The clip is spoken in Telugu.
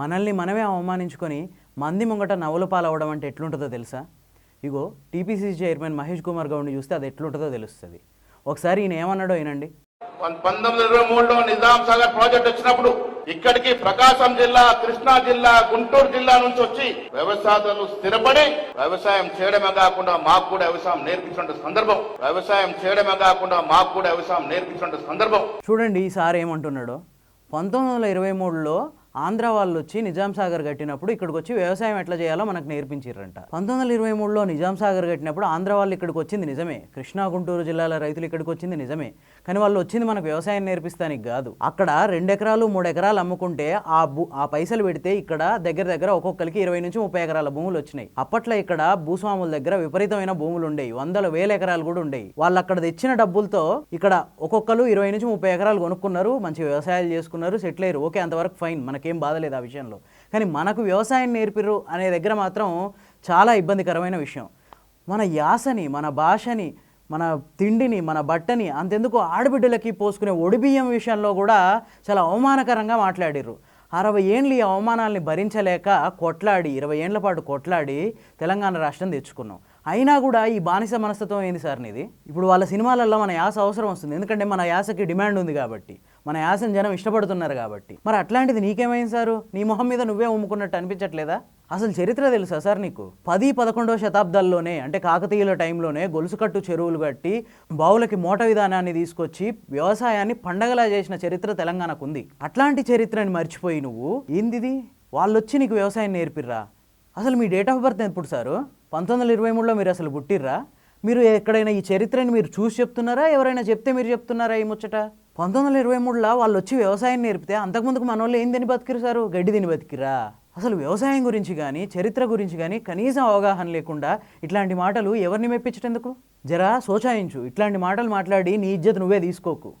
మనల్ని మనమే అవమానించుకొని మంది ముంగట నవ్వుల పాలవడం అంటే ఎట్లుంటుందో తెలుసా? ఇగో టీపీసీసీ చైర్మన్ మహేష్ కుమార్ గౌడ్ని చూస్తే అది ఎట్లుంటుందో తెలుస్తుంది. ఒకసారి ఈయన ఏమన్నాడో వినండి. పంతొమ్మిది ఇరవై మూడులో నిజాం సాగర్ ప్రాజెక్ట్ వచ్చినప్పుడు ఇక్కడికి ప్రకాశం జిల్లా కృష్ణా జిల్లా గుంటూరు జిల్లా నుంచి వచ్చి వ్యవసాయాలు స్థిరపడి వ్యవసాయం చేయడమే కాకుండా మాకు కూడా వ్యవసాయం నేర్పించిన సందర్భం. వ్యవసాయం చేయడమే కాకుండా మాకు కూడా వ్యవసాయం నేర్పించిన సందర్భం. చూడండి ఈసారి ఏమంటున్నాడో. పంతొమ్మిది వందల ఇరవై మూడులో ఆంధ్ర వాళ్ళు వచ్చి నిజాం సాగర్ కట్టినప్పుడు ఇక్కడికి వచ్చి వ్యవసాయం ఎట్లా చేయాలో మనకు నేర్పించారంట పంతొమ్మిది వందల ఇరవై మూడులో నిజాం సాగర్ కట్టినప్పుడు ఆంధ్ర వాళ్ళు ఇక్కడికి వచ్చింది నిజమే. కృష్ణా గుంటూరు జిల్లాల రైతులు ఇక్కడికి వచ్చింది నిజమే. కానీ వాళ్ళు వచ్చింది మనకు వ్యవసాయం నేర్పిస్తానికి కాదు. అక్కడ రెండు ఎకరాలు మూడు ఎకరాలు అమ్ముకుంటే ఆ భూ ఆ పైసలు పెడితే ఇక్కడ దగ్గర దగ్గర ఒక్కొక్కరికి ఇరవై నుంచి ముప్పై ఎకరాల భూములు వచ్చినాయి. అప్పట్లో ఇక్కడ భూస్వాముల దగ్గర విపరీతమైన భూములు ఉండేవి. వందల వేల ఎకరాలు కూడా ఉండేవి. వాళ్ళు అక్కడ తెచ్చిన డబ్బులతో ఇక్కడ ఒక్కొక్కరు ఇరవై నుంచి ముప్పై ఎకరాలు కొనుక్కున్నారు మంచి వ్యవసాయాలు చేసుకున్నారు సెటిల్ అయ్యారు. ఓకే అంతవరకు ఫైన్. మనకి బాధ లేదు ఆ విషయంలో. కానీ మనకు వ్యవసాయం నేర్పిరు అనే దగ్గర మాత్రం చాలా ఇబ్బందికరమైన విషయం. మన యాసని మన భాషని మన తిండిని మన బట్టని అంతెందుకు ఆడబిడ్డలకి పోసుకునే ఒడిబియ్యం విషయంలో కూడా చాలా అవమానకరంగా మాట్లాడిర్రు. అరవై ఏండ్లు ఈ అవమానాల్ని భరించలేక కొట్లాడి ఇరవై ఏండ్ల పాటు కొట్లాడి తెలంగాణ రాష్ట్రం తెచ్చుకున్నాం. అయినా కూడా ఈ బానిస మనస్తత్వం ఏంది సార్ నీది? ఇప్పుడు వాళ్ళ సినిమాలలో మన యాస అవసరం వస్తుంది. ఎందుకంటే మన యాసకి డిమాండ్ ఉంది కాబట్టి. మన యాసని జనం ఇష్టపడుతున్నారు కాబట్టి. మరి అట్లాంటిది నీకేమైంది సారు? నీ మొహం మీద నువ్వే ఉమ్ముకున్నట్టు అనిపించట్లేదా? అసలు చరిత్ర తెలుసా సార్ నీకు? పది పదకొండవ శతాబ్దాల్లోనే అంటే కాకతీయుల టైంలోనే గొలుసుకట్టు చెరువులు కట్టి బావులకి మోట విధానాన్ని తీసుకొచ్చి వ్యవసాయాన్ని పండగలా చేసిన చరిత్ర తెలంగాణకు ఉంది అట్లాంటి చరిత్రని మర్చిపోయి నువ్వు? ఏందిది? వాళ్ళు వచ్చి నీకు వ్యవసాయం నేర్పిర్రా? అసలు మీ డేట్ ఆఫ్ బర్త్ ఎప్పుడు సారు? పంతొమ్మిది వందల ఇరవై మూడులో మీరు అసలు పుట్టిర్రా? మీరు ఎక్కడైనా ఈ చరిత్రని మీరు చూసి చెప్తున్నారా? ఎవరైనా చెప్తే మీరు చెప్తున్నారా ఈ ముచ్చట? పంతొమ్మిది వందల ఇరవై మూడులో వాళ్ళు వచ్చి వ్యవసాయం నేర్పితే అంతకుముందుకు మన వాళ్ళు ఏం తిని బతికిరు సారు? గడ్డి తిని బతికిరా అసలు వ్యవసాయం గురించి కానీ చరిత్ర గురించి కానీ కనీసం అవగాహన లేకుండా ఇట్లాంటి మాటలు ఎవరిని మెప్పించటెందుకు? జరా సోచాయించు. ఇట్లాంటి మాటలు మాట్లాడి నీ ఇజ్జత్ నువ్వే తీసుకోకు.